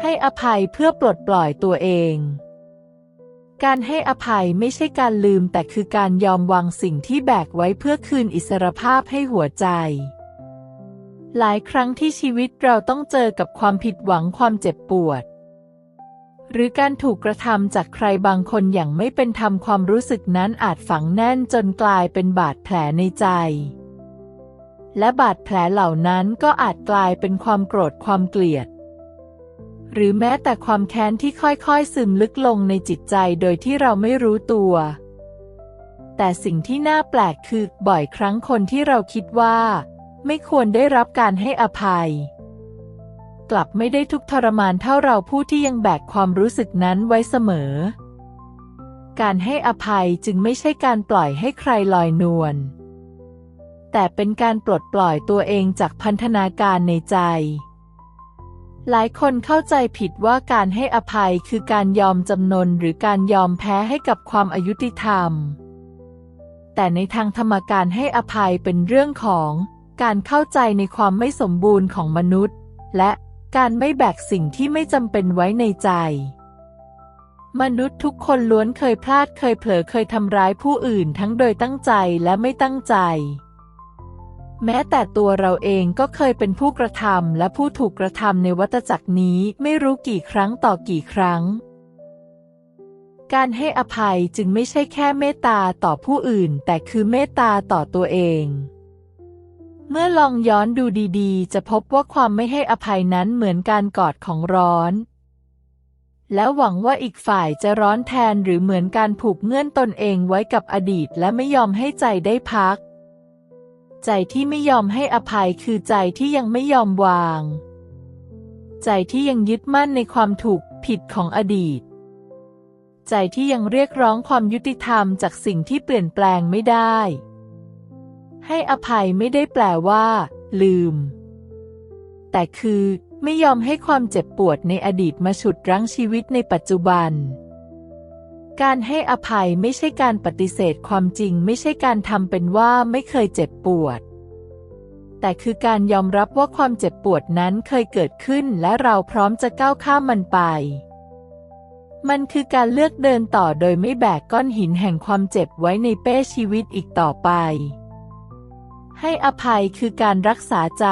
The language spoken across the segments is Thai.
ให้อภัยเพื่อปลดปล่อยตัวเอง การให้อภัยไม่ใช่การลืมแต่คือการยอมวางสิ่งที่แบกไว้เพื่อคืนอิสรภาพให้หัวใจ หลายครั้งที่ชีวิตเราต้องเจอกับความผิดหวังความเจ็บปวด หรือการถูกกระทำจากใครบางคนอย่างไม่เป็นธรรมความรู้สึกนั้นอาจฝังแน่นจนกลายเป็นบาดแผลในใจ และบาดแผลเหล่านั้นก็อาจกลายเป็นความโกรธความเกลียด หรือแม้แต่ความแค้นที่ค่อยๆ ซึมลึกลงในจิตใจโดยที่เราไม่รู้ตัว แต่สิ่งที่น่าแปลกคือบ่อยครั้งคนที่เราคิดว่า ไม่ควรได้รับการให้อภัย กลับไม่ได้ทุกทรมานเท่าเราผู้ที่ยังแบกความรู้สึกนั้นไว้เสมอ การให้อภัยจึงไม่ใช่การปล่อยให้ใครลอยนวล แต่เป็นการปลดปล่อยตัวเองจากพันธนาการในใจ หลายคนเข้าใจผิดว่าการให้อภัยคือการยอมจำนนหรือการยอมแพ้ให้กับความอายุติธรรม แต่ในทางธรรมการให้อภัยเป็นเรื่องของการเข้าใจในความไม่สมบูรณ์ของมนุษย์ และการไม่แบกสิ่งที่ไม่จำเป็นไว้ในใจ มนุษย์ทุกคนล้วนเคยพลาดเคยเผลอเคยทำร้ายผู้อื่นทั้งโดยตั้งใจและไม่ตั้งใจ แม้แต่ตัวเราเองก็เคยเป็นผู้กระทำและผู้ถูกกระทำในวัฏจักรนี้ไม่รู้กี่ครั้งต่อกี่ครั้ง การให้อภัยจึงไม่ใช่แค่เมตตาต่อผู้อื่น แต่คือเมตตาต่อตัวเอง เมื่อลองย้อนดูดีๆ จะพบว่าความไม่ให้อภัยนั้นเหมือนการกอดของร้อน แล้วหวังว่าอีกฝ่ายจะร้อนแทนหรือเหมือนการผูกเงื่อนตนเองไว้กับอดีต และไม่ยอมให้ใจได้พัก ใจที่ไม่ยอมให้อภัยคือใจที่ยังไม่ยอมวาง ใจที่ยังยึดมั่นในความถูกผิดของอดีต ใจที่ยังเรียกร้องความยุติธรรมจากสิ่งที่เปลี่ยนแปลงไม่ได้ ให้อภัยไม่ได้แปลว่า ลืม แต่คือไม่ยอมให้ความเจ็บปวดในอดีตมาฉุดรั้งชีวิตในปัจจุบัน การให้อภัยไม่ใช่การปฏิเสธความจริงไม่ใช่การทำเป็นว่าไม่เคยเจ็บปวด แต่คือการยอมรับว่าความเจ็บปวดนั้นเคยเกิดขึ้นและเราพร้อมจะก้าวข้ามมันไป มันคือการเลือกเดินต่อโดยไม่แบกก้อนหินแห่งความเจ็บไว้ในเป้ชีวิตอีกต่อไป ให้อภัยคือการรักษาใจ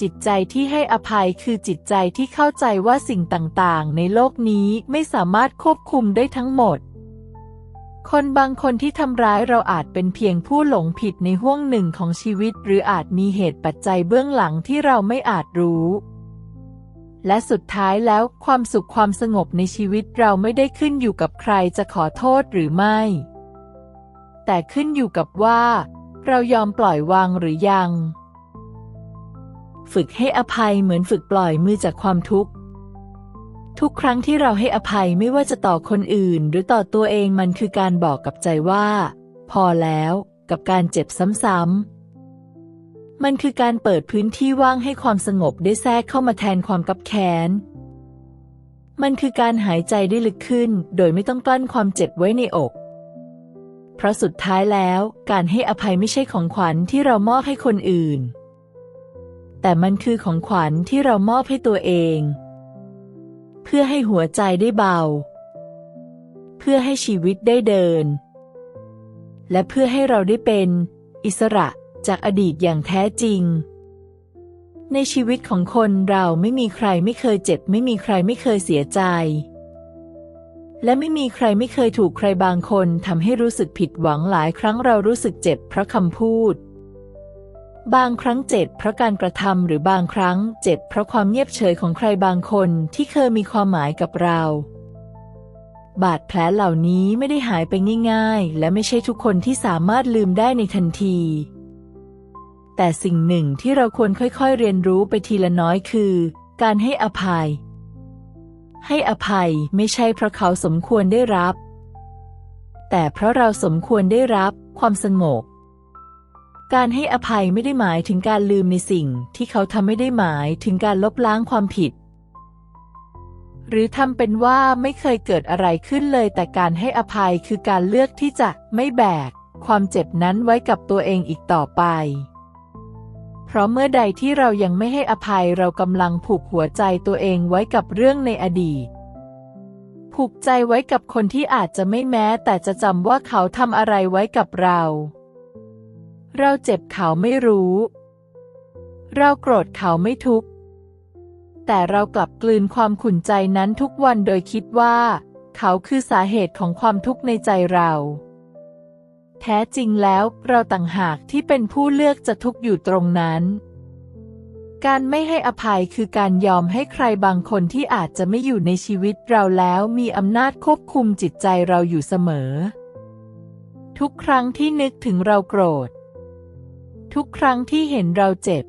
จิตใจที่ให้อภัยคือจิตใจที่เข้าใจว่าสิ่งต่างๆ ในโลกนี้ไม่สามารถควบคุมได้ทั้งหมด คนบางคนที่ทำร้ายเราอาจเป็นเพียงผู้หลงผิดในห่วงหนึ่งของชีวิต หรืออาจมีเหตุปัจจัยเบื้องหลังที่เราไม่อาจรู้ และสุดท้ายแล้วความสุขความสงบในชีวิตเราไม่ได้ขึ้นอยู่กับใครจะขอโทษหรือไม่ แต่ขึ้นอยู่กับว่า เรายอมปล่อยวางหรือยัง ฝึกให้อภัยเหมือนฝึกปล่อยมือจากความทุกข์ ทุกครั้งที่เราให้อภัยไม่ว่าจะต่อคนอื่น หรือต่อตัวเองมันคือการบอกกับใจว่า พอแล้วกับการเจ็บซ้ำๆ มันคือการเปิดพื้นที่ว่างให้ความสงบได้แทรกเข้ามาแทนความกับแค้น มันคือการหายใจได้ลึกขึ้น โดยไม่ต้องกลั้นความเจ็บไว้ในอกเพราะสุดท้ายแล้ว การให้อภัยไม่ใช่ของขวัญที่เรามอบให้คนอื่น แต่มันคือของขวัญที่เรามอบให้ตัวเอง เพื่อให้หัวใจได้เบา เพื่อให้ชีวิตได้เดิน และเพื่อให้เราได้เป็นอิสระจากอดีตอย่างแท้จริง ในชีวิตของคนเราไม่มีใครไม่เคยเจ็บ ไม่มีใครไม่เคยเสียใจ และไม่มีใครไม่เคยถูกใครบางคนทำให้รู้สึกผิดหวังหลายครั้งเรารู้สึกเจ็บเพราะคำพูด บางครั้งเจ็บเพราะการกระทำหรือบางครั้งเจ็บเพราะความเงียบเฉยของใครบางคนที่เคยมีความหมายกับเรา บาดแผลเหล่านี้ไม่ได้หายไปง่าย ๆ และไม่ใช่ทุกคนที่สามารถลืมได้ในทันที แต่สิ่งหนึ่งที่เราควรค่อยๆเรียนรู้ไปทีละน้อยคือ การให้อภัย ให้อภัยไม่ใช่เพราะเขาสมควรได้รับ แต่เพราะเราสมควรได้รับความสงบ การให้อภัยไม่ได้หมายถึงการลืมในสิ่งที่เขาทำไม่ได้หมายถึงการลบล้างความผิด หรือทำเป็นว่าไม่เคยเกิดอะไรขึ้นเลย แต่การให้อภัยคือการเลือกที่จะไม่แบก ความเจ็บนั้นไว้กับตัวเองอีกต่อไป เพราะเมื่อใดที่เรายังไม่ให้อภัยเรากำลังผูกหัวใจตัวเองไว้กับเรื่องในอดีตผูกใจไว้กับคนที่อาจจะไม่แม้ แต่จะจำว่าเขาทำอะไรไว้กับเรา เราเจ็บเขาไม่รู้ เราโกรธเขาไม่ทุกข์ แต่เรากลับกลืนความขุ่นใจนั้นทุกวันโดยคิดว่า เขาคือสาเหตุของความทุกข์ในใจเรา แท้จริงแล้วเราต่างหากที่เป็นผู้เลือกจะทุกข์อยู่ตรงนั้น การไม่ให้อภัยคือการยอมให้ใครบางคนที่อาจจะไม่อยู่ในชีวิตเราแล้วมีอำนาจควบคุมจิตใจเราอยู่เสมอ ทุกครั้งที่นึกถึงเราโกรธ ทุกครั้งที่เห็นเราเจ็บ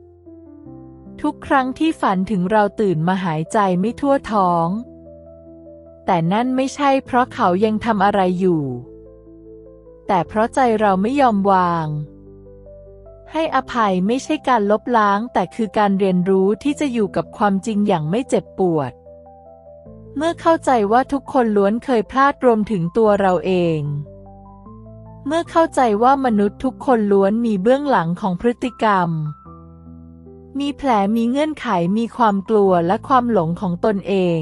ทุกครั้งที่ฝันถึงเราตื่นมาหายใจไม่ทั่วท้อง แต่นั่นไม่ใช่เพราะเขายังทำอะไรอยู่ แต่เพราะใจเราไม่ยอมวาง ให้อภัยไม่ใช่การลบล้าง แต่คือการเรียนรู้ที่จะอยู่กับความจริงอย่างไม่เจ็บปวด เมื่อเข้าใจว่าทุกคนล้วนเคยพลาดรวมถึงตัวเราเอง เมื่อเข้าใจว่ามนุษย์ทุกคนล้วนมีเบื้องหลังของพฤติกรรม มีแผลมีเงื่อนไขมีความกลัวและความหลงของตนเอง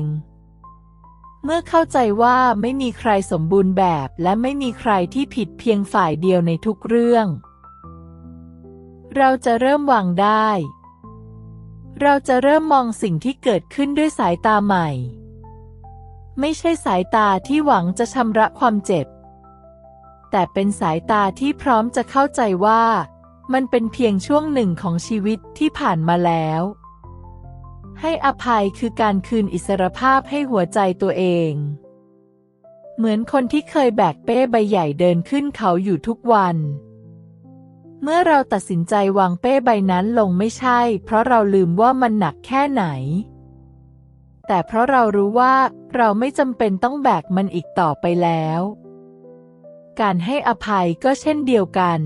เมื่อเข้าใจว่าไม่มีใครสมบูรณ์แบบและไม่มีใครที่ผิดเพียงฝ่ายเดียวในทุกเรื่อง เราจะเริ่มวางได้ เราจะเริ่มมองสิ่งที่เกิดขึ้นด้วยสายตาใหม่ ไม่ใช่สายตาที่หวังจะชำระความเจ็บ แต่เป็นสายตาที่พร้อมจะเข้าใจว่า มันเป็นเพียงช่วงหนึ่งของชีวิตที่ผ่านมาแล้ว ให้อภัยคือการคืนอิสรภาพให้หัวใจตัวเอง เหมือนคนที่เคยแบกเป้ใบใหญ่เดินขึ้นเขาอยู่ทุกวันเมื่อเราตัดสินใจวางเป้ใบนั้นลงไม่ใช่ เพราะเราลืมว่ามันหนักแค่ไหน แต่เพราะเรารู้ว่าเราไม่จำเป็นต้องแบกมันอีกต่อไปแล้ว การให้อภัยก็เช่นเดียวกัน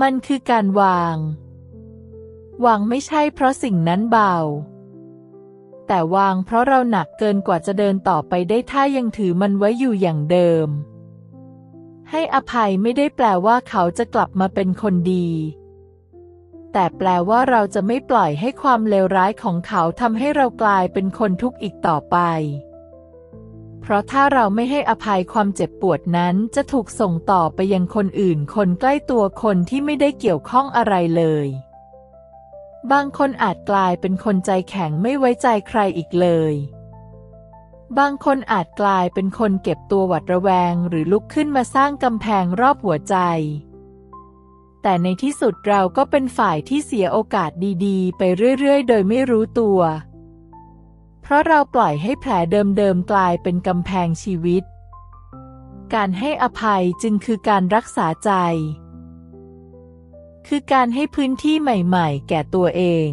มันคือการวาง วางไม่ใช่เพราะสิ่งนั้นเบา แต่วางเพราะเราหนักเกินกว่าจะเดินต่อไปได้ถ้ายังถือมันไว้อยู่อย่างเดิม ให้อภัยไม่ได้แปลว่าเขาจะกลับมาเป็นคนดีแต่แปลว่าเราจะไม่ปล่อยให้ความเลวร้ายของเขาทำให้เรากลายเป็นคนทุกข์อีกต่อไป เพราะถ้าเราไม่ให้อภัยความเจ็บปวดนั้นจะถูกส่งต่อไปยังคนอื่น คนใกล้ตัวคนที่ไม่ได้เกี่ยวข้องอะไรเลย บางคนอาจกลายเป็นคนใจแข็งไม่ไว้ใจใครอีกเลย บางคนอาจกลายเป็นคนเก็บตัวหวัดระแวง หรือลุกขึ้นมาสร้างกำแพงรอบหัวใจ แต่ในที่สุดเราก็เป็นฝ่ายที่เสียโอกาสดีๆ ไปเรื่อยๆ โดยไม่รู้ตัว ราะเราปล่อยให้แผลเดิมๆกลายเป็นกำแพงชีวิต การให้อภัยจึงคือการรักษาใจ คือการให้พื้นที่ใหม่ๆ แก่ตัวเอง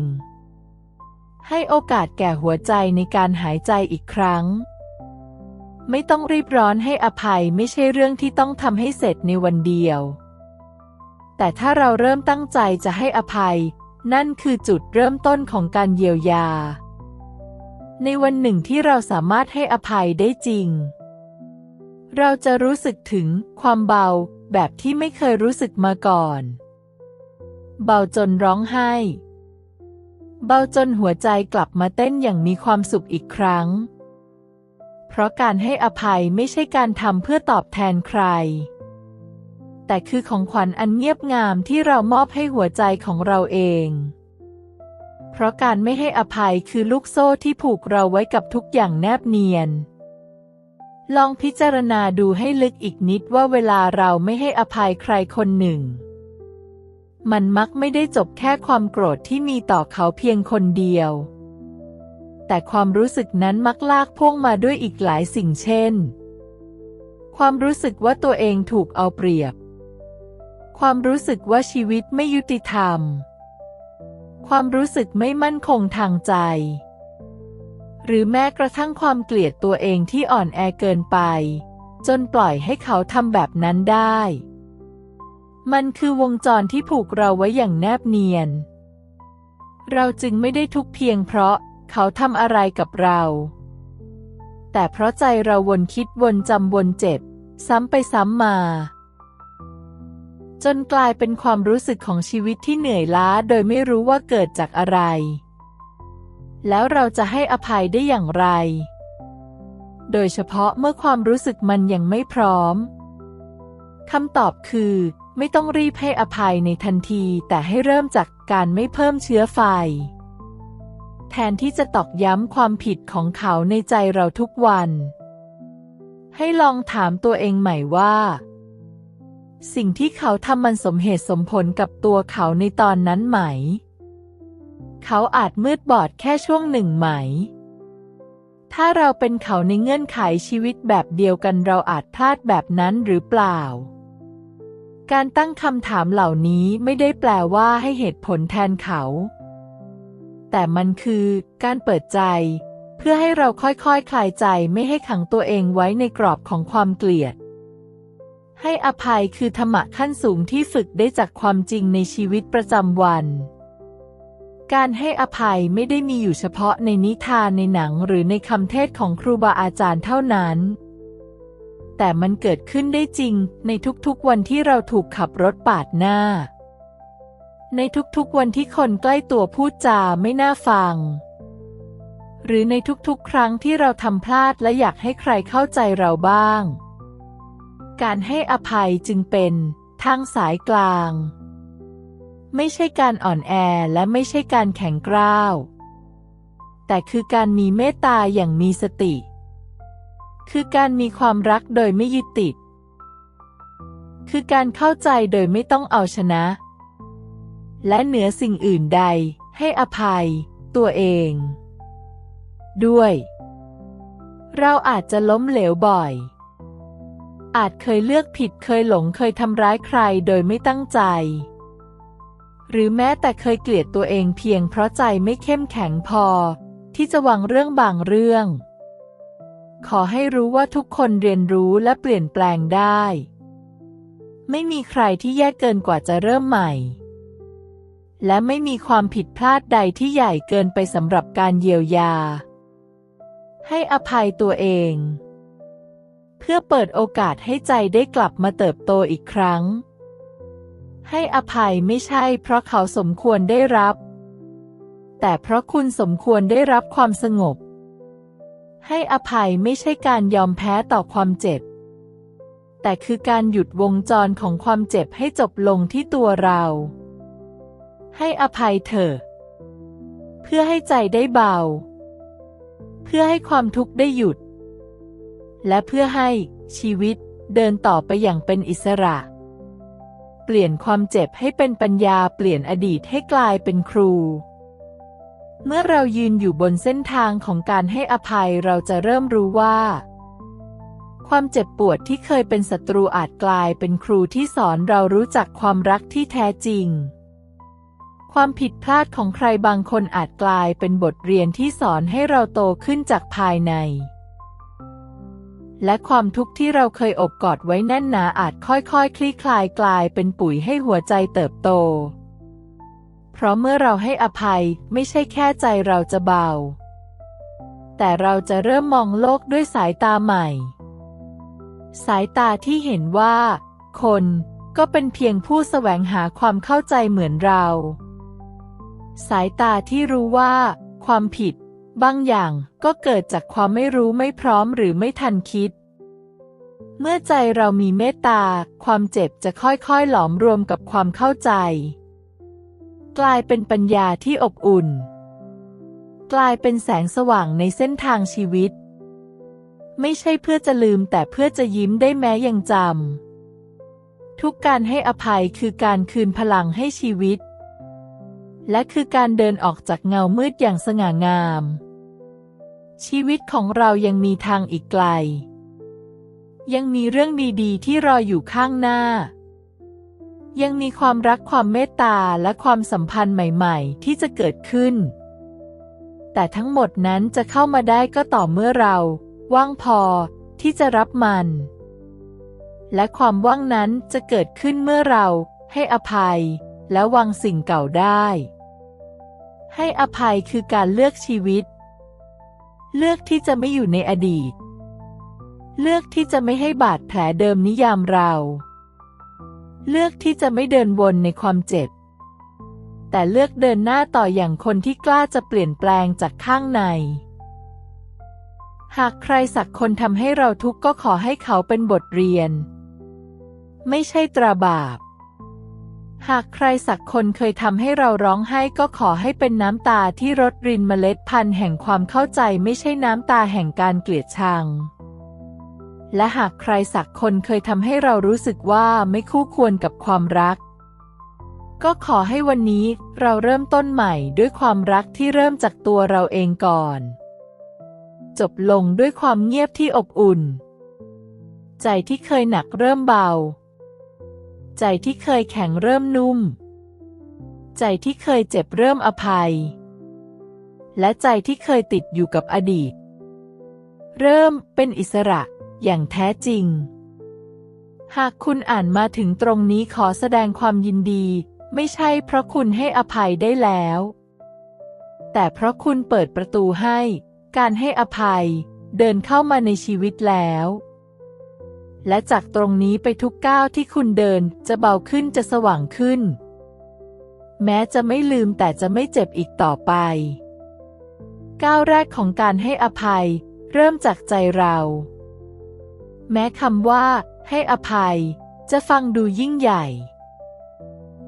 ให้โอกาสแก่หัวใจในการหายใจอีกครั้ง ไม่ต้องรีบร้อนให้อภัยไม่ใช่เรื่องที่ต้องทำให้เสร็จในวันเดียว แต่ถ้าเราเริ่มตั้งใจจะให้อภัย นั่นคือจุดเริ่มต้นของการเยียวยา ในวันหนึ่งที่เราสามารถให้อภัยได้จริง เราจะรู้สึกถึงความเบาแบบที่ไม่เคยรู้สึกมาก่อน เบาจนร้องไห้ เบาจนหัวใจกลับมาเต้นอย่างมีความสุขอีกครั้ง เพราะการให้อภัยไม่ใช่การทำเพื่อตอบแทนใคร แต่คือของขวัญอันเงียบงามที่เรามอบให้หัวใจของเราเอง เพราะการไม่ให้อภัยคือลูกโซ่ที่ผูกเราไว้กับทุกอย่างแนบเนียน ลองพิจารณาดูให้ลึกอีกนิดว่าเวลาเราไม่ให้อภัยใครคนหนึ่ง มันมักไม่ได้จบแค่ความโกรธที่มีต่อเขาเพียงคนเดียว แต่ความรู้สึกนั้นมักลากพ่วงมาด้วยอีกหลายสิ่งเช่น ความรู้สึกว่าตัวเองถูกเอาเปรียบ ความรู้สึกว่าชีวิตไม่ยุติธรรม ความรู้สึกไม่มั่นคงทางใจ หรือแม้กระทั่งความเกลียดตัวเองที่อ่อนแอเกินไป จนปล่อยให้เขาทำแบบนั้นได้ มันคือวงจรที่ผูกเราไว้อย่างแนบเนียน เราจึงไม่ได้ทุกเพียงเพราะเขาทำอะไรกับเรา แต่เพราะใจเราวนคิดวนจำวนเจ็บ ซ้ำไปซ้ำมา จนกลายเป็นความรู้สึกของชีวิตที่เหนื่อยล้าโดยไม่รู้ว่าเกิดจากอะไร แล้วเราจะให้อภัยได้อย่างไร โดยเฉพาะเมื่อความรู้สึกมันยังไม่พร้อมคำตอบคือ ไม่ต้องรีบให้อภัยในทันทีแต่ให้เริ่มจากการไม่เพิ่มเชื้อไฟ แทนที่จะตอกย้ำความผิดของเขาในใจเราทุกวัน ให้ลองถามตัวเองใหม่ว่า สิ่งที่เขาทำมันสมเหตุสมผลกับตัวเขาในตอนนั้นไหม เขาอาจมืดบอดแค่ช่วงหนึ่งไหม ถ้าเราเป็นเขาในเงื่อนไขชีวิตแบบเดียวกันเราอาจพลาดแบบนั้นหรือเปล่า การตั้งคำถามเหล่านี้ไม่ได้แปลว่าให้เหตุผลแทนเขา แต่มันคือการเปิดใจ เพื่อให้เราค่อยๆคคลายใจไม่ให้ขังตัวเองไว้ในกรอบของความเกลียด ให้อภัยคือธรรมะขั้นสูงที่ฝึกได้จากความจริงในชีวิตประจำวัน การให้อภัยไม่ได้มีอยู่เฉพาะในนิทานในหนังหรือในคำเทศของครูบาอาจารย์เท่านั้น แต่มันเกิดขึ้นได้จริงในทุกๆวันที่เราถูกขับรถปาดหน้า ในทุกๆวันที่คนใกล้ตัวพูดจาไม่น่าฟัง หรือในทุกๆ ครั้งที่เราทำพลาดและอยากให้ใครเข้าใจเราบ้าง การให้อภัยจึงเป็นทางสายกลาง ไม่ใช่การอ่อนแอและไม่ใช่การแข็งกร้าว แต่คือการมีเมตตาอย่างมีสติ คือการมีความรักโดยไม่ยึดติด คือการเข้าใจโดยไม่ต้องเอาชนะ และเหนือสิ่งอื่นใดให้อภัยตัวเอง ด้วย เราอาจจะล้มเหลวบ่อย อาจเคยเลือกผิดเคยหลงเคยทำร้ายใครโดยไม่ตั้งใจ หรือแม้แต่เคยเกลียดตัวเองเพียงเพราะใจไม่เข้มแข็งพอ ที่จะวางเรื่องบางเรื่อง ขอให้รู้ว่าทุกคนเรียนรู้และเปลี่ยนแปลงได้ ไม่มีใครที่แย่เกินกว่าจะเริ่มใหม่ และไม่มีความผิดพลาดใดที่ใหญ่เกินไปสำหรับการเยียวยา ให้อภัยตัวเอง เพื่อเปิดโอกาสให้ใจได้กลับมาเติบโตอีกครั้ง ให้อภัยไม่ใช่เพราะเขาสมควรได้รับ แต่เพราะคุณสมควรได้รับความสงบ ให้อภัยไม่ใช่การยอมแพ้ต่อความเจ็บ แต่คือการหยุดวงจรของความเจ็บให้จบลงที่ตัวเรา ให้อภัยเถอะ เพื่อให้ใจได้เบา เพื่อให้ความทุกข์ได้หยุด และเพื่อให้ชีวิตเดินต่อไปอย่างเป็นอิสระ เปลี่ยนความเจ็บให้เป็นปัญญาเปลี่ยนอดีตให้กลายเป็นครู เมื่อเรายืนอยู่บนเส้นทางของการให้อภัยเราจะเริ่มรู้ว่า ความเจ็บปวดที่เคยเป็นศัตรูอาจกลายเป็นครูที่สอนเรารู้จักความรักที่แท้จริงความผิดพลาดของใครบางคนอาจกลายเป็นบทเรียนที่สอนให้เราโตขึ้นจากภายใน และความทุกข์ที่เราเคยอบกอดไว้แน่นหนาอาจค่อยๆคคลี่คลายกลายเป็นปุ๋ยให้หัวใจเติบโต เพราะเมื่อเราให้อภัยไม่ใช่แค่ใจเราจะเบา แต่เราจะเริ่มมองโลกด้วยสายตาใหม่ สายตาที่เห็นว่า คนก็เป็นเพียงผู้แสวงหาความเข้าใจเหมือนเรา สายตาที่รู้ว่า ความผิด บางอย่างก็เกิดจากความไม่รู้ไม่พร้อมหรือไม่ทันคิด เมื่อใจเรามีเมตตา ความเจ็บจะค่อยๆ หลอมรวมกับความเข้าใจ กลายเป็นปัญญาที่อบอุ่น กลายเป็นแสงสว่างในเส้นทางชีวิต ไม่ใช่เพื่อจะลืมแต่เพื่อจะยิ้มได้แม้ยังจำทุกการให้อภัยคือการคืนพลังให้ชีวิตและคือการเดินออกจากเงามืดอย่างสง่างาม ชีวิตของเรายังมีทางอีกไกล ยังมีเรื่องดีๆ ที่รออยู่ข้างหน้า ยังมีความรักความเมตตาและความสัมพันธ์ใหม่ ๆ ที่จะเกิดขึ้น แต่ทั้งหมดนั้นจะเข้ามาได้ก็ต่อเมื่อเรา ว่างพอที่จะรับมัน และความว่างนั้นจะเกิดขึ้นเมื่อเราให้อภัย และวางสิ่งเก่าได้ ให้อภัยคือการเลือกชีวิต เลือกที่จะไม่อยู่ในอดีต เลือกที่จะไม่ให้บาดแผลเดิมนิยามเรา เลือกที่จะไม่เดินวนในความเจ็บ แต่เลือกเดินหน้าต่ออย่างคนที่กล้าจะเปลี่ยนแปลงจากข้างใน หากใครสักคนทำให้เราทุกข์ก็ขอให้เขาเป็นบทเรียน ไม่ใช่ตราบาป หากใครสักคนเคยทำให้เราร้องไห้ก็ขอให้เป็นน้ำตาที่รดรินเมล็ดพันธุ์แห่งความเข้าใจไม่ใช่น้ำตาแห่งการเกลียดชัง และหากใครสักคนเคยทำให้เรารู้สึกว่าไม่คู่ควรกับความรัก ก็ขอให้วันนี้เราเริ่มต้นใหม่ด้วยความรักที่เริ่มจากตัวเราเองก่อน จบลงด้วยความเงียบที่อบอุ่น ใจที่เคยหนักเริ่มเบา ใจที่เคยแข็งเริ่มนุ่ม ใจที่เคยเจ็บเริ่มอภัย และใจที่เคยติดอยู่กับอดีต เริ่มเป็นอิสระอย่างแท้จริง หากคุณอ่านมาถึงตรงนี้ขอแสดงความยินดี ไม่ใช่เพราะคุณให้อภัยได้แล้ว แต่เพราะคุณเปิดประตูให้ การให้อภัย เดินเข้ามาในชีวิตแล้ว และจากตรงนี้ไปทุกก้าวที่คุณเดินจะเบาขึ้นจะสว่างขึ้น แม้จะไม่ลืมแต่จะไม่เจ็บอีกต่อไป ก้าวแรกของการให้อภัย เริ่มจากใจเรา แม้คำว่า ให้อภัย จะฟังดูยิ่งใหญ่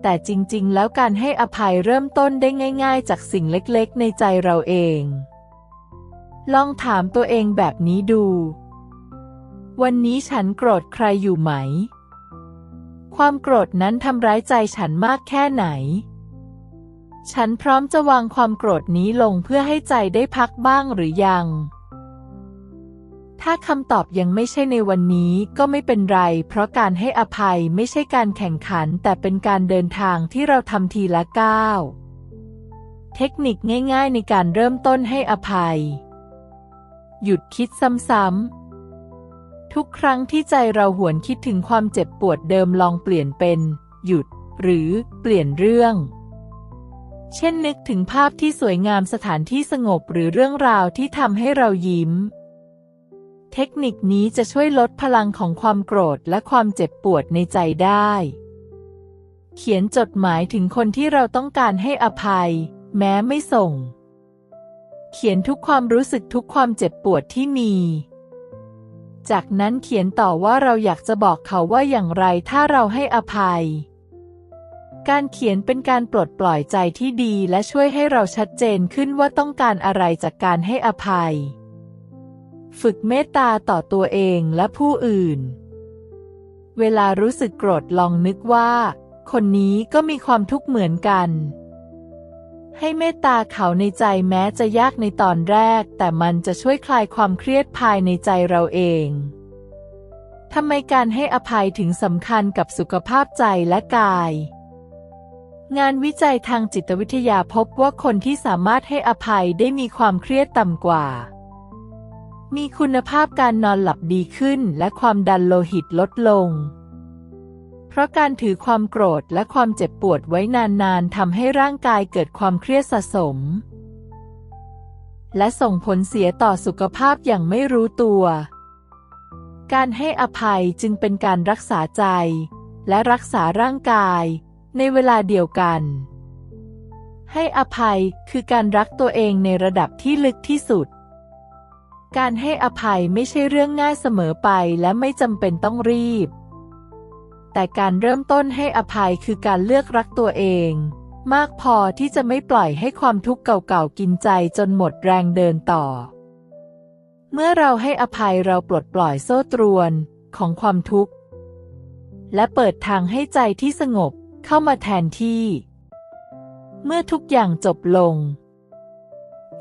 แต่จริงๆ แล้วการให้อภัยเริ่มต้นได้ง่าย ๆ จากสิ่งเล็กๆ ในใจเราเอง ลองถามตัวเองแบบนี้ดู วันนี้ฉันโกรธใครอยู่ไหม ความโกรธนั้นทำร้ายใจฉันมากแค่ไหน ฉันพร้อมจะวางความโกรธนี้ลงเพื่อให้ใจได้พักบ้างหรือยัง ถ้าคำตอบยังไม่ใช่ในวันนี้ก็ไม่เป็นไร เพราะการให้อภัยไม่ใช่การแข่งขัน แต่เป็นการเดินทางที่เราทำทีละก้าว เทคนิคง่าย ๆ ในการเริ่มต้นให้อภัย หยุดคิดซ้ำๆ ทุกครั้งที่ใจเราหวนคิดถึงความเจ็บปวดเดิมลองเปลี่ยนเป็น หยุด หรือเปลี่ยนเรื่อง เช่นนึกถึงภาพที่สวยงามสถานที่สงบหรือเรื่องราวที่ทำให้เรายิ้ม เทคนิคนี้จะช่วยลดพลังของความโกรธและความเจ็บปวดในใจได้ เขียนจดหมายถึงคนที่เราต้องการให้อภัย แม้ไม่ส่ง เขียนทุกความรู้สึกทุกความเจ็บปวดที่มี จากนั้นเขียนต่อว่าเราอยากจะบอกเขาว่าอย่างไรถ้าเราให้อภัย การเขียนเป็นการปลดปล่อยใจที่ดีและช่วยให้เราชัดเจนขึ้นว่าต้องการอะไรจากการให้อภัย ฝึกเมตตาต่อตัวเองและผู้อื่น เวลารู้สึกโกรธลองนึกว่า คนนี้ก็มีความทุกข์เหมือนกัน ให้เมตตาเขาในใจแม้จะยากในตอนแรก แต่มันจะช่วยคลายความเครียดภายในใจเราเองทำไมการให้อภัยถึงสำคัญกับสุขภาพใจและกาย งานวิจัยทางจิตวิทยาพบว่าคนที่สามารถให้อภัยได้มีความเครียดต่ำกว่า มีคุณภาพการนอนหลับดีขึ้นและความดันโลหิตลดลง ราะการถือความโกรธและความเจ็บปวดไว้นานๆทำให้ร่างกายเกิดความเครียดสะสม และส่งผลเสียต่อสุขภาพอย่างไม่รู้ตัว การให้อภัยจึงเป็นการรักษาใจ และรักษาร่างกาย ในเวลาเดียวกัน ให้อภัยคือการรักตัวเองในระดับที่ลึกที่สุดการให้อภัยไม่ใช่เรื่องง่ายเสมอไปและไม่จำเป็นต้องรีบ แต่การเริ่มต้นให้อภัยคือการเลือกรักตัวเอง มากพอที่จะไม่ปล่อยให้ความทุกข์เก่าๆกินใจจนหมดแรงเดินต่อ เมื่อเราให้อภัยเราปลดปล่อยโซ่ตรวนของความทุกข์ และเปิดทางให้ใจที่สงบเข้ามาแทนที่ เมื่อทุกอย่างจบลง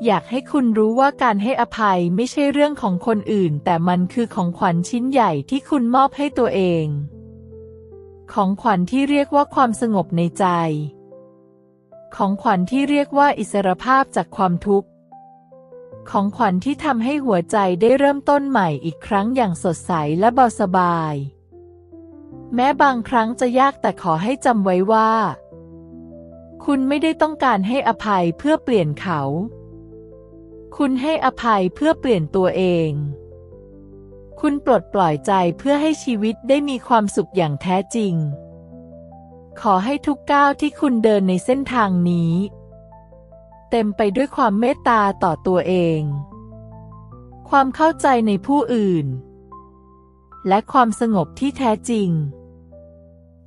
อยากให้คุณรู้ว่าการให้อภัยไม่ใช่เรื่องของคนอื่น แต่มันคือของขวัญชิ้นใหญ่ที่คุณมอบให้ตัวเอง ของขวัญที่เรียกว่าความสงบในใจ ของขวัญที่เรียกว่าอิสรภาพจากความทุกข์ ของขวัญที่ทำให้หัวใจได้เริ่มต้นใหม่อีกครั้งอย่างสดใสและเบาสบาย แม้บางครั้งจะยากแต่ขอให้จำไว้ว่า คุณไม่ได้ต้องการให้อภัยเพื่อเปลี่ยนเขา คุณให้อภัยเพื่อเปลี่ยนตัวเอง คุณปลดปล่อยใจเพื่อให้ชีวิตได้มีความสุขอย่างแท้จริง ขอให้ทุกก้าวที่คุณเดินในเส้นทางนี้ เต็มไปด้วยความเมตตาต่อตัวเอง ความเข้าใจในผู้อื่น และความสงบที่แท้จริง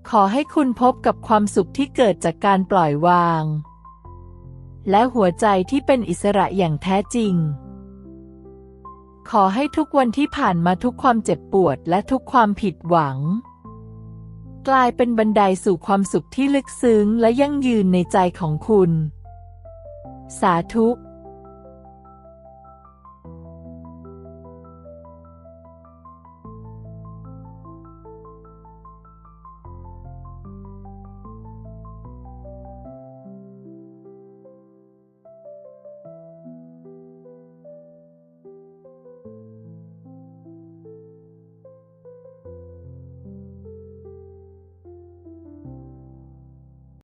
ขอให้คุณพบกับความสุขที่เกิดจากการปล่อยวาง และหัวใจที่เป็นอิสระอย่างแท้จริง ขอให้ทุกวันที่ผ่านมาทุกความเจ็บปวดและทุกความผิดหวัง กลายเป็นบันไดสู่ความสุขที่ลึกซึ้งและยั่งยืนในใจของคุณ สาธุ